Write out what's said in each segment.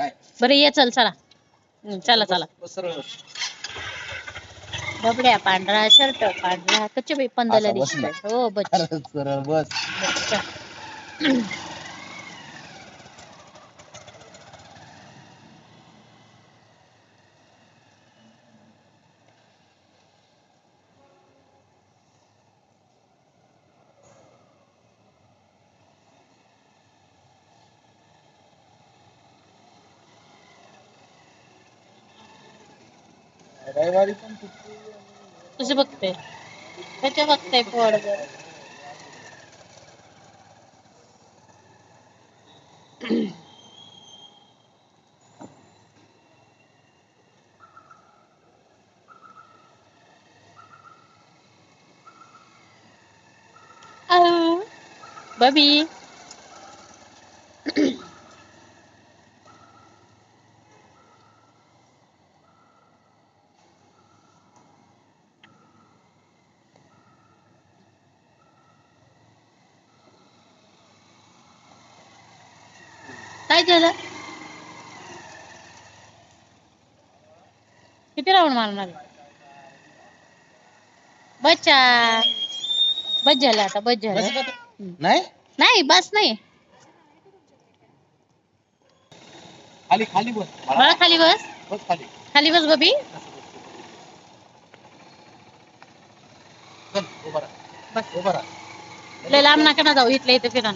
काय? बरं ये चल चला. चला चला. बस सरळ. बबड्या पांढरा शर्ट पांढरा कच्चे बाई पंधरा असा. हो बच्चा. सरळ सरळ बस. बच्चा. रविवारी पण सुट्टी कसे बघते कसे बघते पोड बबी. काय झालं किती राऊंड मारणार आहे? बच्चा बस झालं आता बस झालं. नाही? नाही बस नाही. खाली खाली बस. बाळा खाली बस. बस खाली. खाली बस बबी चल उभा राहा. बस उभा राहा. लय लांब नका ना जाऊ इथल्या इथे फिरा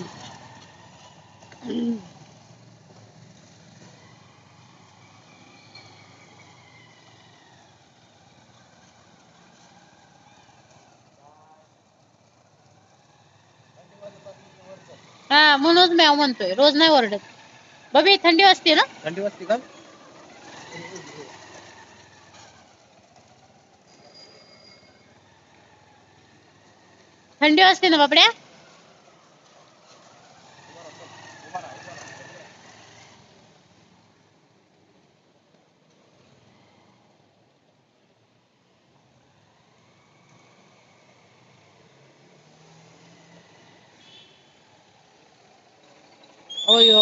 हा म्हणूनच म्याव म्हणतोय. रोज नाही ओरडत. बबी थंडी वाजते ना? थंडी वाजते का? थंडी वाजते ना बाबड्या ओयो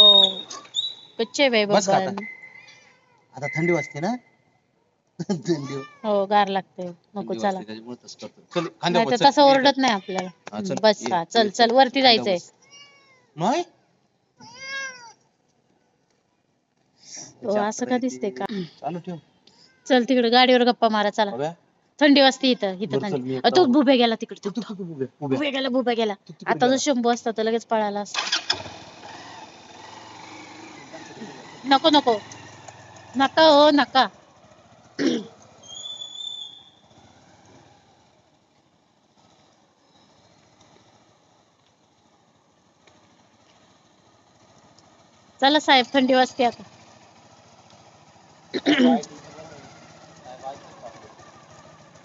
कच्चे बाई बस का बबन. आता थंडी वाजते ना? थंडी हो गार लागते. नको चला. चल नाही तर चल. तसं ओरडत नाही आपल्याला. हा, चल. बस ये, हा ये, चल चल. वरती खांद्यावर जायचंय. बस. हो असं का दिसते का? चालू ठेव. चल तिकडे गाडीवर गप्पा मारा चला. बघा थंडी वाजते इथं इथं बरं, चल, थंडी अ, तो येतो. भुबे गेला तिकडे तू- गेला भुबे गेला. तू तिकडे आता जो गेला. शंभू असता तर लगेच पळाला असता. नको नको. नका हो नका. चला साहेब थंडी वाजते आता.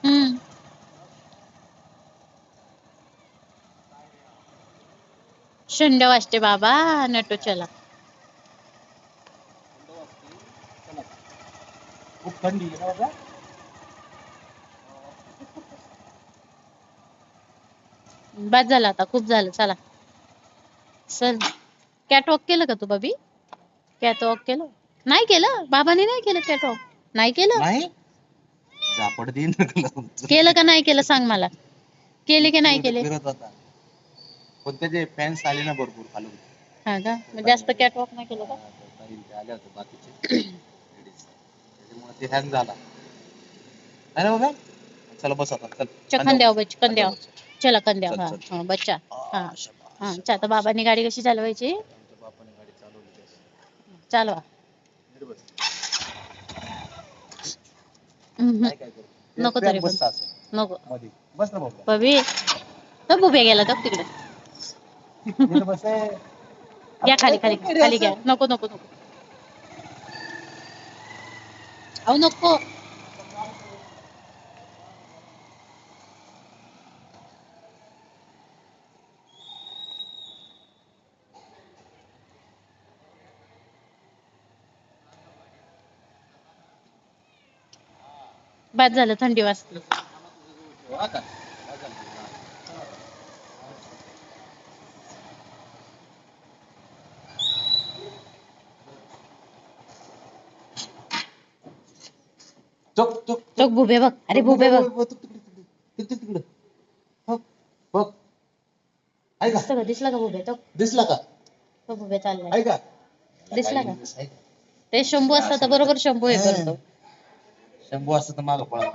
हम्म. शंड वाजते बाबा नटो चला. थंडी आहे बाबा बस झालं आता खूप झालं चला चल कॅटवॉक केलं का तू बाबी कॅटवॉक केलं नाही केलं बाबाने नाही केलं कॅटवॉक नाही केलं नाही झापड देईन ना तुला. केलं का नाही केलं सांग मला केले की नाही केले फिरत होता पण त्याचे फॅन्स आले ना भरपूर खालून हा का मग जास्त कॅटवॉक नाही केलं का काही ते आले होते बाकीचे ladies. त्याच्यामुळे ते हँग झाला है ना बाबा चला बस आता चल कंद्याव बच कंद्याव चला कंद्याव हा. हा बच्चा हा. हा आता बाबांनी गाडी कशी चालवायची आमच्या बापाने गाडी चालवली त्याची. चालवा नीट बस. हम्म. काय काय करू? नको तरी पण. नको मध्ये बस ना बाबा बबी तो बुबे गेला तिकडे नीट बस आहे. या खाली खाली खाली? घ्या नको नको नको अहो नको बाद झालं थंडी वाजते हा का? हा झालं. चोक चोक भुबे बघ. अरे भुबे बघ. तिकडे तिकडे तिकडे. बघ. ऐका. दिसलं का? दिसला का भुबे? तो दिसला का? तो भुबे चाललाय. ऐका. दिसला का. ते शंभू असता तर बरोबर शंभू हे करतो. शंभू असतं तर मागं पळा.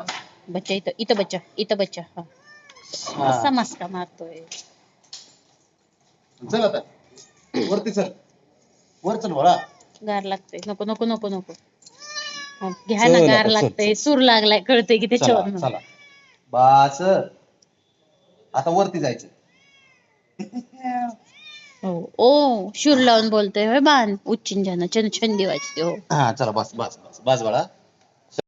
बच्चा इथं इथं बच्चा इथं बच्चा. हा. असा मस्का मारतोय. चल आता. वरती चल. वर चल वळा गार लागतंय. नको नको नको नको. हा, घ्या ना चल गार चल, लागतंय सूर लागलाय कळतंय की चला त्याच्यावर चला. बस. आता वरती जायचं. हो ओ शूर लावून बोलतोय होय बाण. उच्चिंजन छंदी वाजते हो. हा चला बस बस बस बस बाळा.